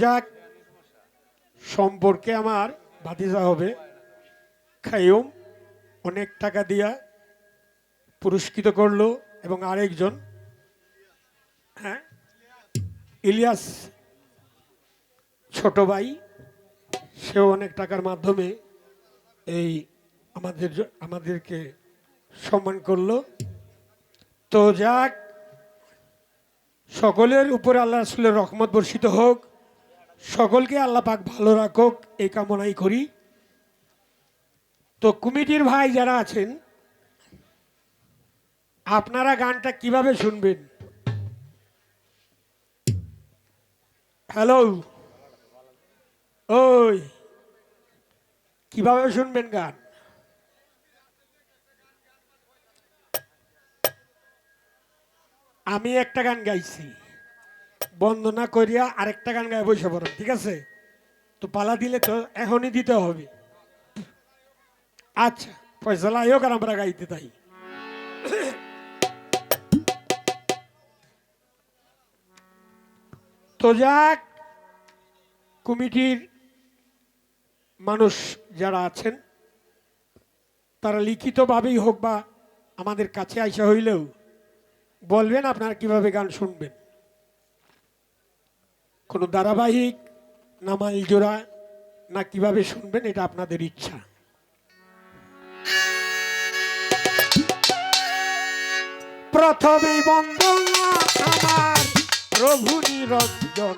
যাক, সম্পর্কে আমার ভাতিজা হবে। খাইম অনেক টাকা দিয়া পুরস্কৃত করল এবং আরেকজন হ্যাঁ ইলিয়াস ছোট ভাই, সেও অনেক টাকার মাধ্যমে এই আমাদের আমাদেরকে সম্মান করল। তো যাক, সকলের উপরে আল্লাহ রসুলের রহমত বর্ষিত হোক। সকলকে আল্লাহ পাক ভালো রাখুক, এই কামনাই করি। তো কমিটির ভাই যারা আছেন, আপনারা গানটা কীভাবে শুনবেন? হ্যালো? ওই, কীভাবে শুনবেন গান? আমি একটা গান গাইছি। বন্দনা করিয়া আরেকটা গান গায়ে, বসে পড়ো, ঠিক আছে? তো পালা দিলে তো এখনই দিতে হবে। আচ্ছা ফয়সলা হোক আর আমরা গাইতে তাই। তো যাক, কমিটির মানুষ যারা আছেন, তারা লিখিতভাবেই হোক বা আমাদের কাছে আইসা হইলেও, বলবেন আপনারা কীভাবে গান শুনবেন। কোনো ধারাবাহিক না মাইল জোড়া না কীভাবে শুনবেন, এটা আপনাদের ইচ্ছা। প্রথমেই বন্দনা আমার প্রভু নিরঞ্জন,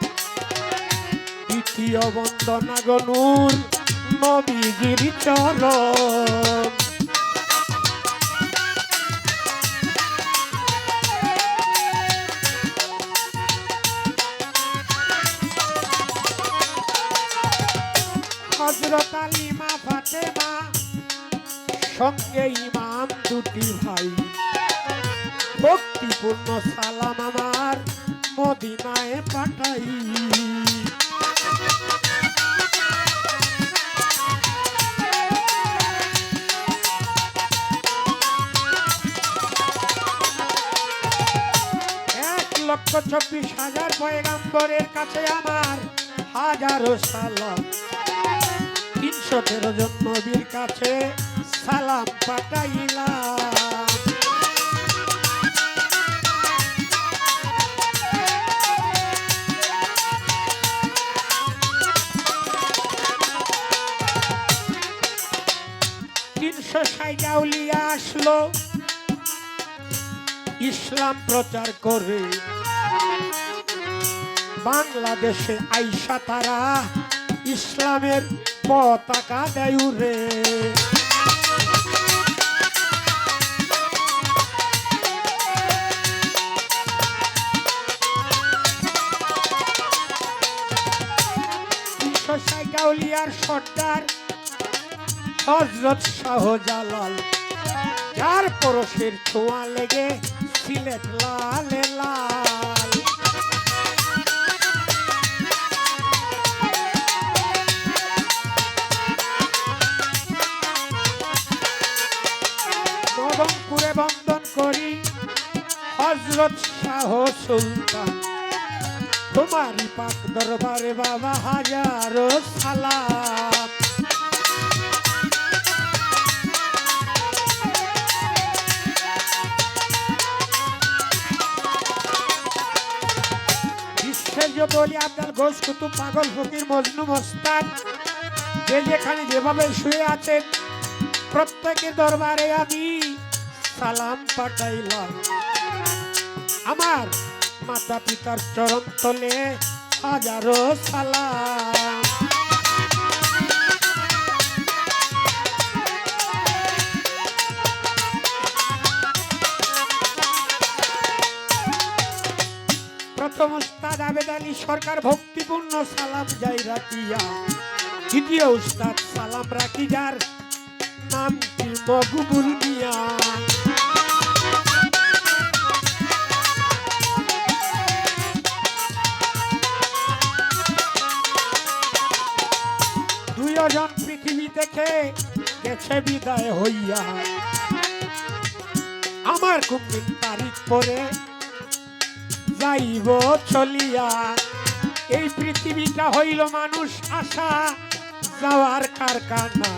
দ্বিতীয় বন্দনা গনুর নবীজির চরণ। হজরত ফাতেমা সঙ্গে ইমাম দুটি ভাই। ভক্তিপূর্ণ সালাম আমার মদিনায় পাঠাই। এক লক্ষ চব্বিশ হাজার পয়গাম্বরের কাছে আমার হাজারো সালাম। জন নবীর কাছে সালাম পাঠাইলাম। তিনশো সাইডাউলিয়া আসলো। ইসলাম প্রচার করে। বাংলাদেশে আইসা তারা ইসলামের পতাকা দেয় তিনশো সাইকাউলিয়ার সর্দার হজরত শাহ জালাল যার পরশের ছোঁয়া লেগে সিলেট লাল। হজরত শাহ সুলতান। তোমারই পাক দরবারে বাবা হাজারো সালাম। বিশ্বের অলি আব্দাল ঘোষ কুতুব পাগল ফকির মজনু মস্তান যে যেখানে যেভাবে শুয়ে আছেন, প্রত্যেকের দরবারে আমি সালাম পাঠাইলাম। আমার মাতা পিতার চরণ তলে হাজারো সালাম। প্রথম উস্তাদ আবেদ আলী সরকার ভক্তিপূর্ণ সালাম যাই রাখিয়া, দ্বিতীয় উস্তাদ সালাম রাখি যার নাম কি মকবুল মিয়া দুইজন পৃথিবী থেকে গেছে বিদায় হইয়া। আমার কোনদিন তারিখ পরে যাইব চলিয়া। এই পৃথিবীটা হইল মানুষ আসা যাওয়ার কারখানা।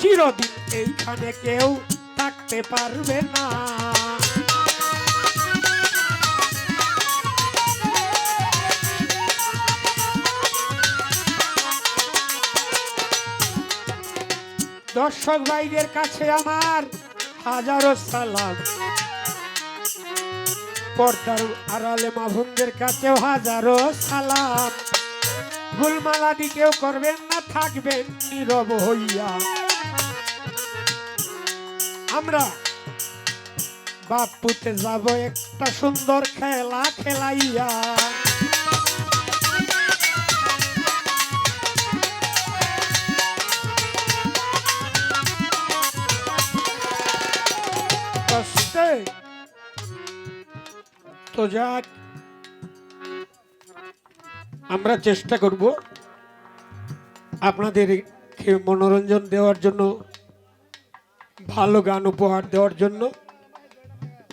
চিরদিন এইখানে কেউ থাকতে পারবে না। দর্শক ভাইদের কাছে আমার হাজারো সালাম। পর্দার আড়ালে মাভুনদের কাছেও হাজারো সালাম। গুলমালাদি কেউ করবেন না, থাকবেন নীরব হইয়া। আমরা বাপুতে যাব একটা সুন্দর খেলা খেলাইয়া। আমরা চেষ্টা করব আপনাদেরকে মনোরঞ্জন দেওয়ার জন্য, ভালো গান উপহার দেওয়ার জন্য।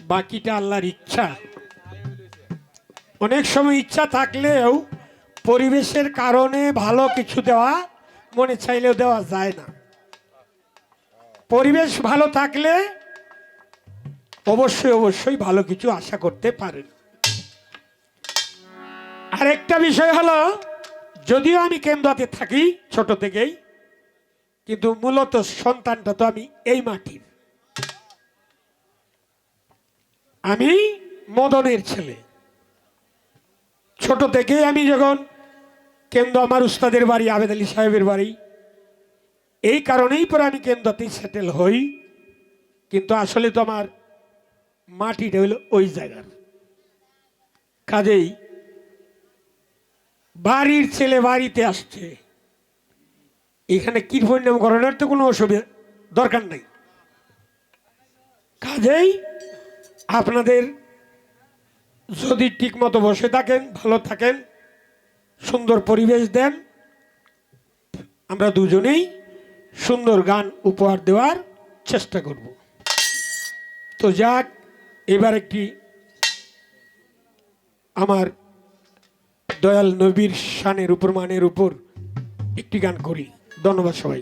বাকিটা আল্লাহর ইচ্ছা। অনেক সময় ইচ্ছা থাকলেও পরিবেশের কারণে ভালো কিছু দেওয়া মনে চাইলেও দেওয়া যায় না। পরিবেশ ভালো থাকলে অবশ্যই অবশ্যই ভালো কিছু আশা করতে পারেন। আরেকটা বিষয় হলো, যদিও আমি কেন্দ্রতে থাকি ছোট থেকেই, কিন্তু মূলত সন্তানটা তো আমি এই মাটির। আমি মদনের ছেলে। ছোট থেকেই আমি যখন কেন্দ্র আমার উস্তাদের বাড়ি, আবেদ আলী সাহেবের বাড়ি, এই কারণেই পরে আমি কেন্দ্রতেই সেটেল হই। কিন্তু আসলে তো আমার মাটিটা হইল ওই জায়গার। কাজেই বাড়ির ছেলে বাড়িতে আসছে। এখানে কীর্তন নাম করানোর তো কোনো অসুবিধা দরকার নাই। কাজেই আপনাদের যদি ঠিক মতো বসে থাকেন, ভালো থাকেন, সুন্দর পরিবেশ দেন, আমরা দুজনেই সুন্দর গান উপহার দেওয়ার চেষ্টা করব। তো যাক এবার একটি আমার দয়াল নবীর শানের উপর মানের উপর একটি গান করি। ধন্যবাদ সবাই